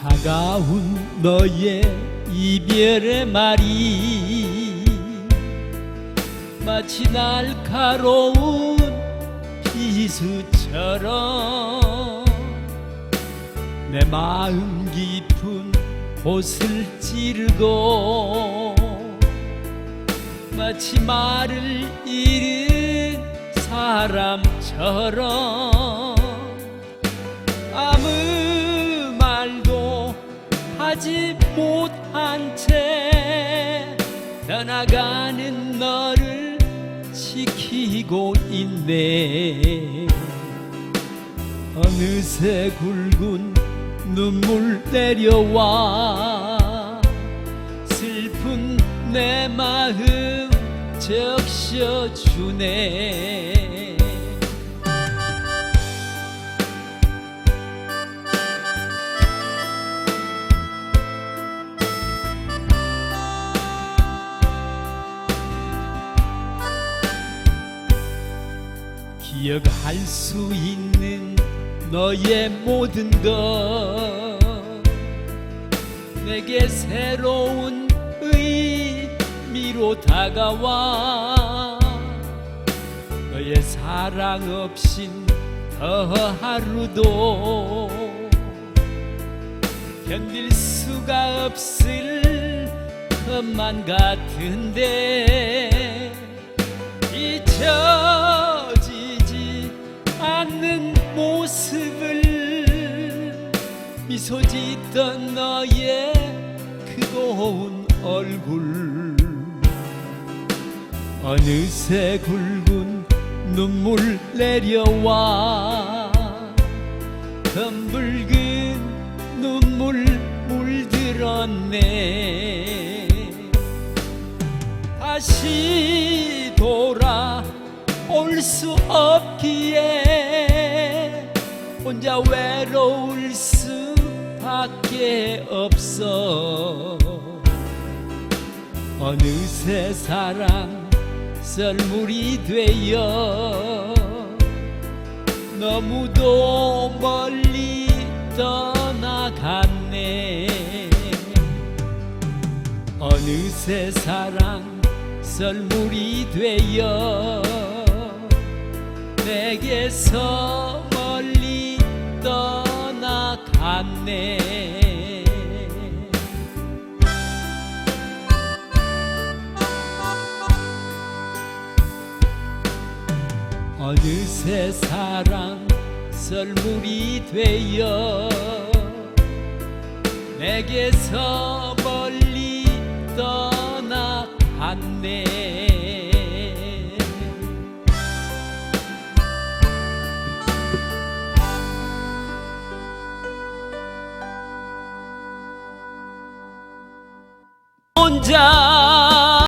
차가운 너의 이별의 말이 마치 날카로운 비수처럼 내 마음 깊은 곳을 찌르고 마치 말을 잃은 사람처럼 하지 못한 채 떠나가는 너를 지키고 있네. 어느새 굵은 눈물 내려와 슬픈 내 마음 적셔주네 기억할 수 있는 너의 모든 것. 내게 새로운 의미로 다가와. 너의 사랑 없인 더 하루도 견딜 수가 없을 것만 같은데 잊혀지지 않는 모습을 미소 짓던 너의 그 고운 얼굴. 어느새 굵은 눈물 내려와 검붉은 눈물 물들었네. 다시 돌아올 수 없기에 혼자 외로울 수밖에 없어. 어느새 사랑 썰물이 되어 너무도 멀리 떠나갔네. 어느새 사랑 썰물이 되어 내게서 떠나갔네. 어느새 사랑 썰물이 되어 내게서